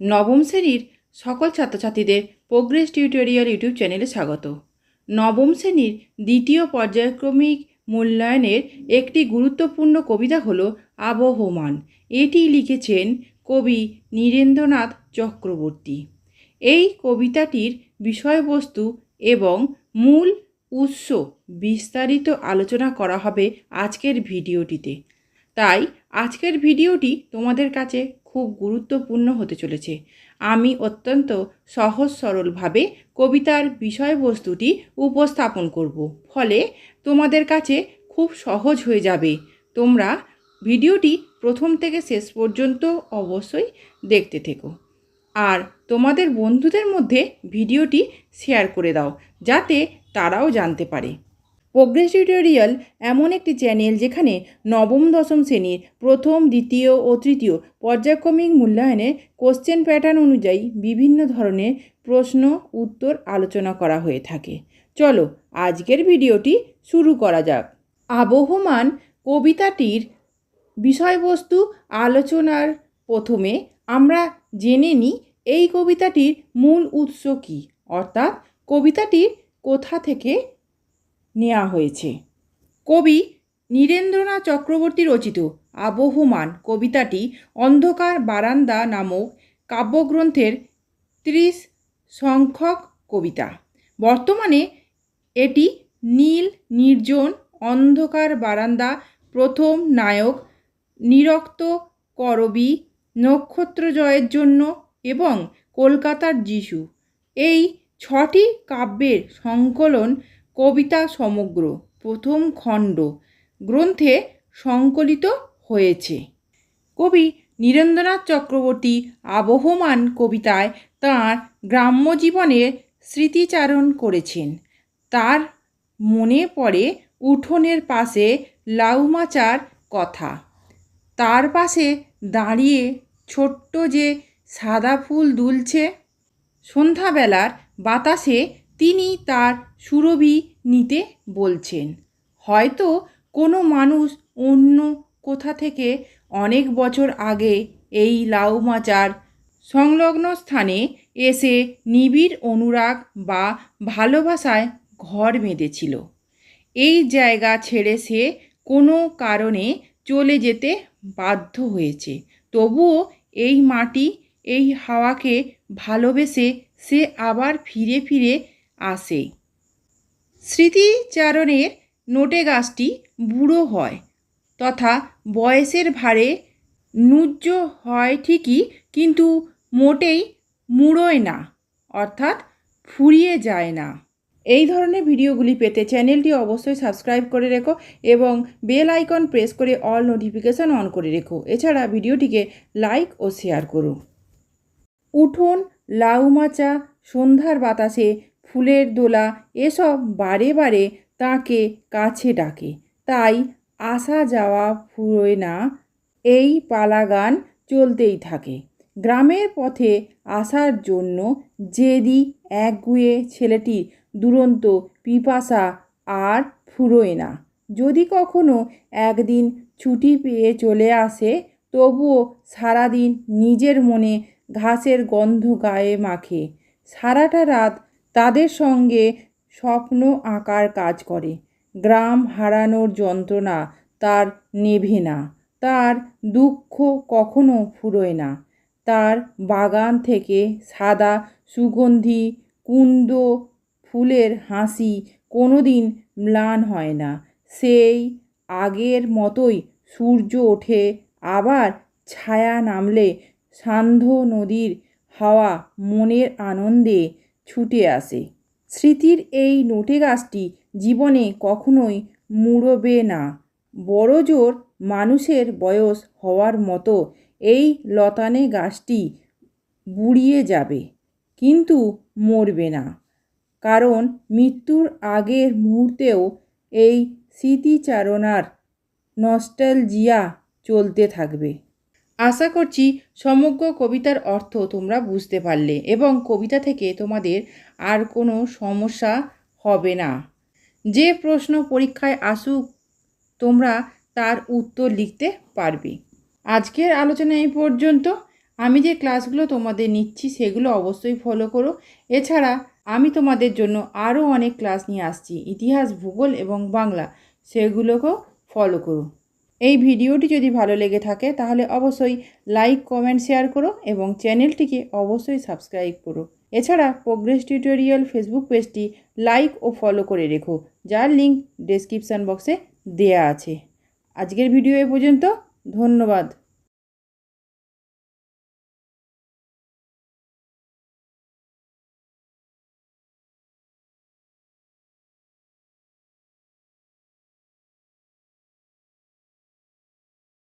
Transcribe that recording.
নবম শ্রেণির সকল ছাত্রছাত্রীদের প্রোগ্রেস টিউটোরিয়াল ইউটিউব চ্যানেলে স্বাগত। নবম শ্রেণির দ্বিতীয় পর্যায়ক্রমিক মূল্যায়নের একটি গুরুত্বপূর্ণ কবিতা হল আবহমান। এটি লিখেছেন কবি নীরেন্দ্রনাথ চক্রবর্তী। এই কবিতাটির বিষয়বস্তু এবং মূল উৎস বিস্তারিত আলোচনা করা হবে আজকের ভিডিওটিতে। তাই আজকের ভিডিওটি তোমাদের কাছে খুব গুরুত্বপূর্ণ হতে চলেছে। আমি অত্যন্ত সহজ সরলভাবে কবিতার বিষয়বস্তুটি উপস্থাপন করব। ফলে তোমাদের কাছে খুব সহজ হয়ে যাবে। তোমরা ভিডিওটি প্রথম থেকে শেষ পর্যন্ত অবশ্যই দেখতে থেকো। আর তোমাদের বন্ধুদের মধ্যে ভিডিওটি শেয়ার করে দাও, যাতে তারাও জানতে পারে। প্রোগ্রেস টিউটোরিয়াল এমন একটি চ্যানেল যেখানে নবম, দশম শ্রেণির প্রথম, দ্বিতীয় ও তৃতীয় পর্যায়ক্রমিক মূল্যায়নে কোশ্চেন প্যাটার্ন অনুযায়ী বিভিন্ন ধরনের প্রশ্ন, উত্তর আলোচনা করা হয়ে থাকে। চলো আজকের ভিডিওটি শুরু করা যাক। আবহমান কবিতাটির বিষয়বস্তু আলোচনার প্রথমে আমরা জেনে নিই এই কবিতাটির মূল উৎস কী, অর্থাৎ কবিতাটির কোথা থেকে নেওয়া হয়েছে। কবি নীরেন্দ্রনাথ চক্রবর্তী রচিত আবহমান কবিতাটি অন্ধকার বারান্দা নামক কাব্যগ্রন্থের ত্রিশ সংখ্যক কবিতা। বর্তমানে এটি নীল, নির্জন, অন্ধকার বারান্দা প্রথম নায়ক নিরক্ত করবি নক্ষত্র জয়ের জন্য এবং কলকাতার যিশু। এই ছটি কাব্যের সংকলন কবিতা সমগ্র প্রথম খণ্ড গ্রন্থে সংকলিত হয়েছে। কবি নীরেন্দ্রনাথ চক্রবর্তী আবহমান কবিতায় তাঁর গ্রাম্য জীবনের স্মৃতিচারণ করেছেন। তার মনে পড়ে উঠোনের পাশে লাউমাচার কথা। তার পাশে দাঁড়িয়ে ছোট্ট যে সাদা ফুল দুলছে, সন্ধ্যাবেলার বাতাসে তিনি তার সুরভি নিতে বলছেন। হয়তো কোনো মানুষ অন্য কোথা থেকে অনেক বছর আগে এই লাউমাচার সংলগ্ন স্থানে এসে নিবিড় অনুরাগ বা ভালোবাসায় ঘর বেঁধেছিল। এই জায়গা ছেড়ে সে কোনো কারণে চলে যেতে বাধ্য হয়েছে। তবুও এই মাটি, এই হাওয়াকে ভালোবেসে সে আবার ফিরে ফিরে আসে। স্মৃতিচারণের নোটে গাছটি বুড়ো হয় তথা বয়সের ভারে নুজ্জ হয় ঠিকই, কিন্তু মোটেই মুড়োয় না, অর্থাৎ ফুরিয়ে যায় না। এই ধরনের ভিডিওগুলি পেতে চ্যানেলটি অবশ্যই সাবস্ক্রাইব করে রেখো এবং বেল আইকন প্রেস করে অল নোটিফিকেশান অন করে রেখো। এছাড়া ভিডিওটিকে লাইক ও শেয়ার করো। উঠোন লাউমাচা সন্ধ্যার বাতাসে ফুলের দোলা এসব বারে বারে তাকে কাছে ডাকে। তাই আসা যাওয়া ফুরোয় না, এই পালাগান চলতেই থাকে। গ্রামের পথে আসার জন্য জেদি একগুয়ে ছেলেটির দুরন্ত পিপাসা আর ফুরোয় না। যদি কখনো একদিন ছুটি পেয়ে চলে আসে, তবুও সারাদিন নিজের মনে ঘাসের গন্ধ গায়ে মাখে। সারাটা রাত তাদের সঙ্গে স্বপ্ন আঁকার কাজ করে। গ্রাম হারানোর যন্ত্রণা তার নেভে না। তার দুঃখ কখনো ফুরোয় না। তার বাগান থেকে সাদা সুগন্ধি, কুন্দ ফুলের হাসি কোনো দিন ম্লান হয় না। সেই আগের মতোই সূর্য ওঠে, আবার ছায়া নামলে সান্ধ্য নদীর হাওয়া মনের আনন্দে ছুটে আসে। স্মৃতির এই নোটে গাছটি জীবনে কখনোই মুড়বে না। বড় জোর মানুষের বয়স হওয়ার মতো এই লতানে গাছটি বুড়িয়ে যাবে, কিন্তু মরবে না। কারণ মৃত্যুর আগের মুহূর্তেও এই স্মৃতিচারণার নস্টালজিয়া চলতে থাকবে। আশা করছি সমগ্র কবিতার অর্থ তোমরা বুঝতে পারলে এবং কবিতা থেকে তোমাদের আর কোনো সমস্যা হবে না। যে প্রশ্ন পরীক্ষায় আসুক, তোমরা তার উত্তর লিখতে পারবে। আজকের আলোচনা এই পর্যন্ত। আমি যে ক্লাসগুলো তোমাদের নিচ্ছি সেগুলো অবশ্যই ফলো করো। এছাড়া আমি তোমাদের জন্য আরও অনেক ক্লাস নিয়ে আসছি। ইতিহাস, ভূগোল এবং বাংলা, সেগুলোকেও ফলো করো। এই ভিডিওটি যদি ভালো লেগে থাকে, তাহলে অবশ্যই লাইক, কমেন্ট, শেয়ার করো এবং চ্যানেলটিকে অবশ্যই সাবস্ক্রাইব করো। এছাড়া প্রোগ্রেস টিউটোরিয়াল ফেসবুক পেজটি লাইক ও ফলো করে রেখো, যার লিঙ্ক ডেসক্রিপশান বক্সে দেয়া আছে। আজকের ভিডিও এ পর্যন্ত, ধন্যবাদ।